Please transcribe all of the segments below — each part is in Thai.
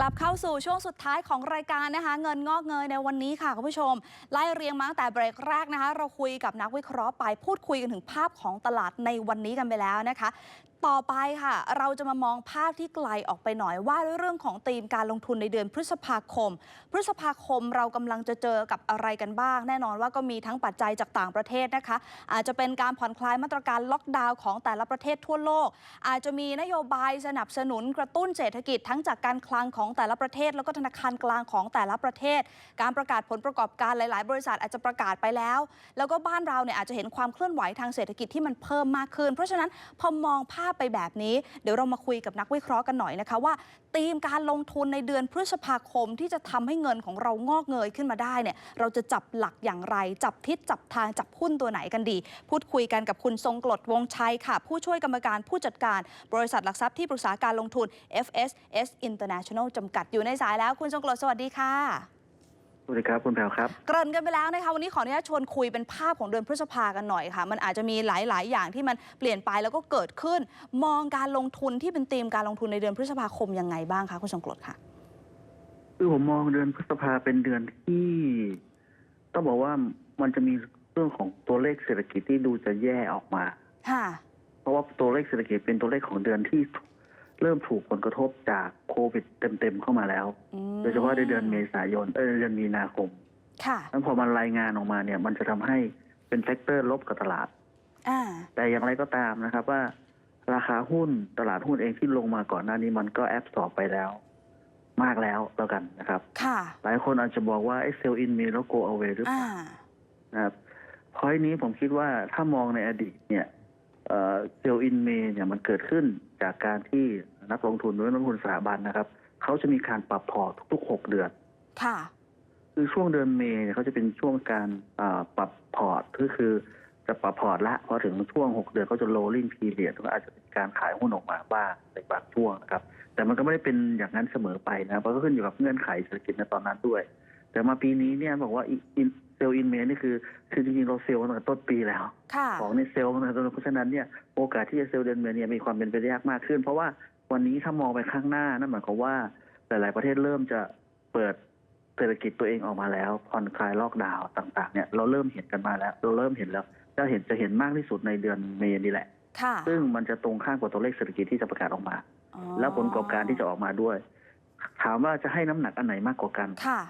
กลับเข้าสู่ช่วงสุดท้ายของรายการนะคะ เงินงอกเงยในวันนี้ค่ะคุณผู้ชม ไล่เรียงมาตั้งแต่เบรกแรกนะคะ เราคุยกับนักวิเคราะห์ไปพูดคุยกันถึงภาพของตลาดในวันนี้กันไปแล้วนะคะ ต่อไปค่ะ เราจะมามองภาพที่ไกลออกไปหน่อยว่าด้วยเรื่องของธีมการลงทุนในเดือนพฤษภาคม พฤษภาคมเรากำลังจะเจอกับอะไรกันบ้าง แน่นอนว่าก็มีทั้งปัจจัยจากต่างประเทศนะคะ อาจจะเป็นการผ่อนคลายมาตรการล็อกดาวน์ของแต่ละประเทศทั่วโลก อาจจะมีนโยบายสนับสนุนกระตุ้นเศรษฐกิจทั้งจากการคลังของแต่ละประเทศ แล้วก็ธนาคารกลางของแต่ละประเทศ การประกาศผลประกอบการหลาย ๆ บริษัทอาจจะประกาศไปแล้ว แล้วก็บ้านเราเนี่ยอาจจะเห็นความเคลื่อนไหวทางเศรษฐกิจที่มันเพิ่มมากขึ้น เพราะฉะนั้นพอมองภาพไปแบบนี้ เดี๋ยวเรามาคุยกับนักวิเคราะห์กันหน่อยนะคะว่าธีมการลงทุนในเดือนพฤษภาคมที่จะทำให้เงินของเรางอกเงยขึ้นมาได้เนี่ยเราจะจับหลักอย่างไร จับทิศจับทางจับหุ้นตัวไหนกันดี พูดคุยกันกับคุณทรงกลดวงชัยค่ะ ผู้ช่วยกรรมการผู้จัดการ บริษัทหลักทรัพย์ที่ปรึกษาการลงทุน FSS International จำกัดอยู่ในสายแล้วคุณทรงกลดสวัสดีค่ะสวัสดีครับคุณแพรวครับเกริ่นกันไปแล้วนะคะวันนี้ขออนุญาตชวนคุยเป็นภาพของเดือนพฤษภากันหน่อยค่ะ มันอาจจะมีหลาย ๆ อย่างที่มันเปลี่ยนไปแล้วก็เกิดขึ้น มองการลงทุนที่เป็นธีมการลงทุนในเดือนพฤษภาคมยังไงบ้างคะคุณทรงกลดค่ะคือผมมองเดือนพฤษภาเป็นเดือนที่ ต้องบอกว่ามันจะมีเรื่องของตัวเลขเศรษฐกิจที่ดูจะแย่ออกมาค่ะเพราะว่าตัวเลขเศรษฐกิจเป็นตัวเลขของเดือนที่ เริ่มถูกผลกระทบจากโควิดเต็มๆเข้ามาแล้วอืมโดยเฉพาะในเดือนเมษายนเออเดือนมีนาคมค่ะแล้วพอมันรายงานออกมาเนี่ย มันจะทำให้เป็นแฟกเตอร์ลบกับตลาดอ่าแต่อย่างไรก็ตามนะครับว่า ราคาหุ้นตลาดหุ้นเองที่ลงมาก่อนหน้านี้มันก็แอบสอบไปแล้ว มากแล้วแล้วกันนะครับ ค่ะ หลายคนอาจจะบอกว่าไอ้เซลล์อินมีแล้ว go away หรือเปอ่าล่านะครับพอยนี้ผมคิดว่าถ้ามองในอดีตเนี่ยเซลล์อินเมเนี่ยมันเกิดขึ้น จากการที่นักลงทุนหรือนักลงทุนสถาบันนะครับเขาจะมีการปรับพอร์ตทุกๆหกเดือน ค่ะ คือช่วงเดือนเมย์เนี่ยเขาจะเป็นช่วงการเอ่อปรับพอร์ตก็คือจะปรับพอร์ตละพอถึงช่วงหกเดือนเขาจะ rolling period ก็อาจจะเป็นการขายหุ้นออกมาบ้างในบางช่วงนะครับ แต่มันก็ไม่ได้เป็นอย่างนั้นเสมอไปนะเพราะก็ขึ้นอยู่กับเงื่อนไขเศรษฐกิจในตอนนั้นด้วย แต่มาปีนี้เนี่ยบอกว่าเซลล์อินเมนี่คือคือจริงๆเราเซลล์ตั้งแต่ต้นปีแล้วค่ะของในเซลล์นะเพราะฉะนั้นเนี่ยโอกาสที่จะเซลล์เดือนเมษเนี่ยมีความเป็นไปได้ยากมากขึ้น เพราะว่าวันนี้ถ้ามองไปข้างหน้านั่นหมายความว่าหลาย ๆ ประเทศเริ่มจะเปิดเศรษฐกิจตัวเองออกมาแล้วผ่อนคลายล็อกดาวน์ต่าง ๆ เนี่ยเราเริ่มเห็นกันมาแล้ว เราเริ่มเห็นแล้วจะเห็นจะเห็นมากที่สุดในเดือนเมษนี่แหละค่ะซึ่งมันจะตรงข้ามกับตัวเลขเศรษฐกิจที่จะประกาศออกมาอ๋อแล้วผลประกอบการที่จะออกมาด้วย ถามว่าจะให้น้ำหนักอันไหนมากกว่ากันค่ะ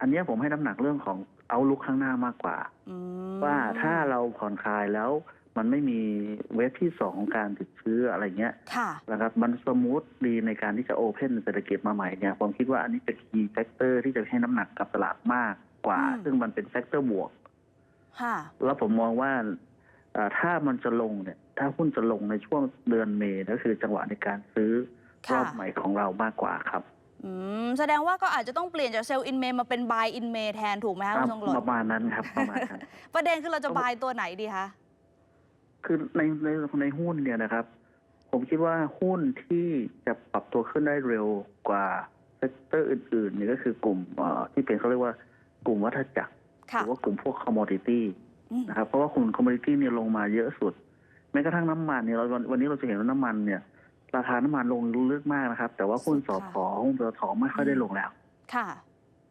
อันเนี้ยผมให้น้ำหนักเรื่องของเอาลุกข้างหน้ามากกว่าอืมว่าถ้าเราผ่อนคลายแล้วมันไม่มีเวฟที่สองของการติดเชื้ออะไรเงี้ยค่ะนะครับ มันสมูทดีในการที่จะโอเพนเศรษฐกิจมาใหม่เนี่ยผมคิดว่าอันนี้เป็นคีย์แฟกเตอร์ที่จะให้น้ำหนักกับตลาดมากกว่าอืมซึ่งมันเป็นแฟกเตอร์บวกค่ะแล้วผมมองว่าเอ่อถ้ามันจะลงเนี่ย ถ้าหุ้นจะลงในช่วงเดือนเมษก็คือจังหวะในการซื้อรค่ะอบใหม่ของเรามากกว่าครับ อืมแสดงว่าก็อาจจะต้องเปลี่ยนจากเซลล์อินเมมาเป็นบายอินเมแทนถูกไหมคะคุณทรงกลดประมาณนั้นครับประมาณนั้น ประเด็นคือเราจะบายตัวไหนดีคะ คือในในในหุ้นเนี่ยนะครับ ผมคิดว่าหุ้นที่จะปรับตัวขึ้นได้เร็วกว่าเซกเตอร์อื่นๆเนี่ยก็คือกลุ่มเอ่อที่เป็นเขาเรียกว่ากลุ่มวัฏจักรหค่ะรือว่ากลุ่มพวกคอมมดิตี้อืมนะครับเพราะว่ากลุ่มคอมมดิตี้เนี่ยลงมาเยอะสุดแม้กระทั่งน้ำมันเนี่ยเราวันวันนี้เราจะเห็นว่าน้ำมันเนี่ย ราคาน้ำมันลงลึกมากนะครับ แต่ว่าหุ้นสอพอหุ้นปตทไม่ค่อยได้ลงแล้ว ค่ะ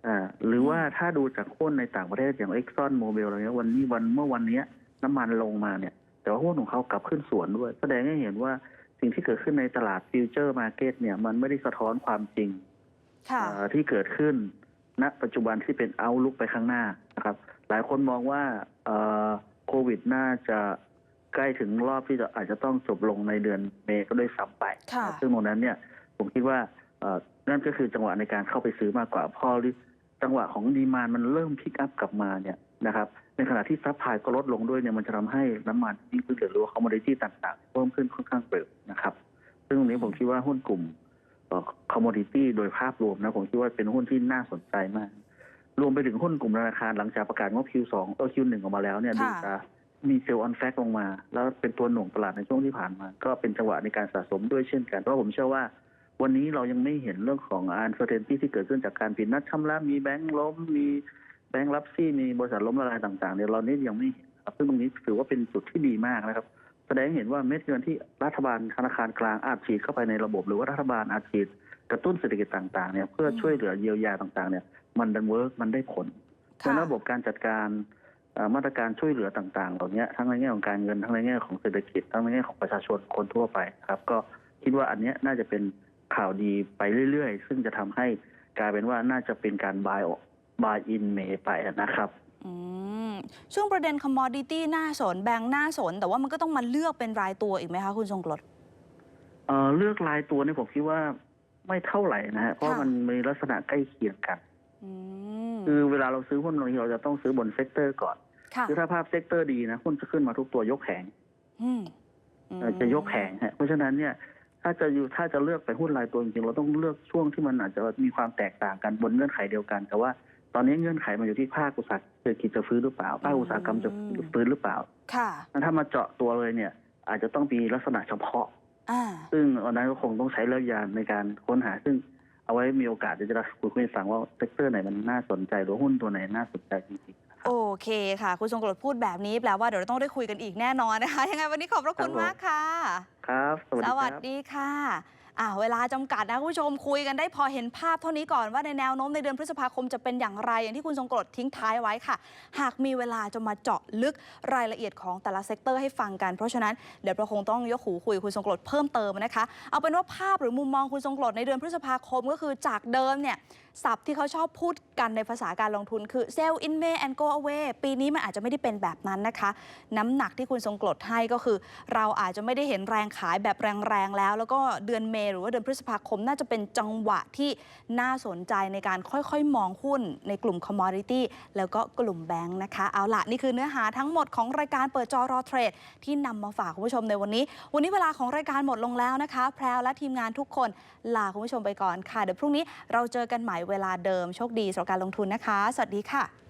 อ่าหรือว่าถ้าดูจากหุ้นในต่างประเทศอย่าง Exxon Mobil อะไรเงี้ยวันนี้วันเมื่อวันเนี้ยน้ำมันลงมาเนี่ย แต่ว่าหุ้นของเขากลับขึ้นสวนด้วย แสดงให้เห็นว่าสิ่งที่เกิดขึ้นในตลาดฟิวเจอร์มาร์เก็ตเนี่ยมันไม่ได้สะท้อนความจริงค่ะเอ่อที่เกิดขึ้นณปัจจุบันที่เป็นเอาลุกไปข้างหน้านะครับ หลายคนมองว่าเอ่อโควิดน่าจะ ใกล้ถึงรอบที่จะอาจจะต้องจบลงในเดือนเมษก็ด้วยซ้ำไป ค่ะซึ่งตรงนั้นเนี่ยผมคิดว่าเอ่อนั่นก็คือจังหวะในการเข้าไปซื้อมากกว่าพอจังหวะของดีมานมันเริ่มพิกอัพกลับมาเนี่ยนะครับในขณะที่ซัพพลายก็ลดลงด้วยเนี่ยมันจะทำให้น้ำมันยิ่งขึ้นหรือว่าคอมมดิตี้ต่างๆ เพิ่มขึ้นค่อนข้างเร็วนะครับ ซึ่งตรงนี้ผมคิดว่าหุ้นกลุ่มคอมมดิตี้โดยภาพรวมนะผมคิดว่าเป็นหุ้นที่น่าสนใจมาก รวมไปถึงหุ้นกลุ่มธนาคารหลังจากประกาศงบ Q2 เออ Q1 ออกมาแล้วเนี่ยค่ะดูจะ มีเซลล์ออนแฟกลงมา แล้วเป็นตัวหน่วงตลาดในช่วงที่ผ่านมา ก็เป็นจังหวะในการสะสมด้วยเช่นกัน เพราะผมเชื่อว่า วันนี้เรายังไม่เห็นเรื่องของอันเซอร์เทนที่ที่เกิดขึ้นจากการผิดนัดชำระมีแบงก์ล้ม มีแบงก์รับซี่มีบริษัทล้มละลายต่างๆเนี่ยเรานี่ยังไม่เห็นครับซึ่งตรงนี้ถือว่าเป็นจุดที่ดีมากนะครับ แสดงให้เห็นว่าเม็ดเงินที่รัฐบาลธนาคารกลางอาจฉีดเข้าไปในระบบ หรือว่ารัฐบาลอาจฉีดกระตุ้นเศรษฐกิจต่างๆเนี่ยเพื่อช่วยเหลือเยียวยาต่างๆเนี่ยมันดันเวิร์กมันได้ผลเพราะฉะนั้นระบบการจัดการเอ่อ มาตรการช่วยเหลือต่างๆ เหล่านี้ทั้งในแง่ของการเงินทั้งในแง่ของเศรษฐกิจทั้งในแง่ของประชาชนคนทั่วไปครับ ก็คิดว่าอันเนี้ยน่าจะเป็นข่าวดีไปเรื่อยๆ ซึ่งจะทำให้กลายเป็นว่าน่าจะเป็นการ buy buy in เมไปนะครับอืมช่วงประเด็นคอมมอดิตี้น่าสนแบงค์น่าสน แต่ว่ามันก็ต้องมาเลือกเป็นรายตัวอีกไหมคะ คุณทรงกรดเอ่อเลือกรายตัวเนี่ยผมคิดว่าไม่เท่าไหร่นะฮะเพราะค่ะมันมีลักษณะใกล้เคียงกันอืมคือเวลาเราซื้อหุ้นบางทีเราจะต้องซื้อบนเซกเตอร์ก่อน ค่ะคือถ้าภาพเซกเตอร์ดีนะหุ้นจะขึ้นมาทุกตัวยกแผงอืมเอ่อจะยกแผงฮะเพราะฉะนั้นเนี่ย ถ้าจะอยู่ถ้าจะเลือกไปหุ้นรายตัวจริงๆเราต้องเลือกช่วงที่มันอาจจะมีความแตกต่างกันบนเงื่อนไขเดียวกัน แต่ว่าตอนนี้เงื่อนไขมันอยู่ที่ภาคอุตสาหเศรษฐกิจจะฟื้นหรือเปล่าภาคอุตสาหกรรมจะฟื้นหรือเปล่า ค่ะถ้ามาเจาะตัวเลยเนี่ย อาจจะต้องมีลักษณะเฉพาะอ่าซึ่งวันนั้นก็คงต้องใช้ระยะยานในการค้นหา ซึ่งเอาไว้มีโอกาสเดี๋ยวจะคุยคุยให้ฟังว่าเซกเตอร์ไหนมันน่าสนใจหรือหุ้นตัวไหนน่าสนใจจริงๆนะครับ โอเคค่ะ คุณทรงกรดพูดแบบนี้แปลว่าเดี๋ยวเราต้องได้คุยกันอีกแน่นอนนะคะ ยังไงวันนี้ขอบพระคุณครับผมมากค่ะ ครับ สวัสสดีควัรัสบดีค่ะ อ่าเวลาจำกัดนะคุณผู้ชมคุยกันได้พอเห็นภาพเท่านี้ก่อนว่าในแนวโน้มในเดือนพฤษภาคมจะเป็นอย่างไร อย่างที่คุณทรงกรดทิ้งท้ายไว้ค่ะ หากมีเวลาจะมาเจาะลึกรายละเอียดของแต่ละเซกเตอร์ให้ฟังกัน เพราะฉะนั้นเดี๋ยวเราคงต้องยกหูคุยคุณทรงกรดเพิ่มเติมนะคะ เอาเป็นว่าภาพหรือมุมมองคุณทรงกรดในเดือนพฤษภาคมก็คือจากเดิมเนี่ยศัพท์ที่เขาชอบพูดกันในภาษาการลงทุนคือ sell in May and go away ปีนี้มันอาจจะไม่ได้เป็นแบบนั้นนะคะ น้ำหนักที่คุณทรงกรดให้ก็คือ เราอาจจะไม่ได้เห็นแรงขายแบบแรงๆแล้ว แล้วก็เดือนเมหรือว่าเดือนพฤษภาคมน่าจะเป็นจังหวะที่น่าสนใจในการค่อยๆ มองหุ้นในกลุ่ม commodity แล้วก็กลุ่มแบงค์นะคะ เอาละนี่คือเนื้อหาทั้งหมดของรายการเปิดจอรอเทรด ที่นำมาฝากคุณผู้ชมในวันนี้ วันนี้เวลาของรายการหมดลงแล้วนะคะ แพรวและทีมงานทุกคนลาคุณผู้ชมไปก่อนค่ะ เดี๋ยวพรุ่งนี้เราเจอกันใหม่เวลาเดิมโชคดีสำหรับการลงทุนนะคะ สวัสดีค่ะ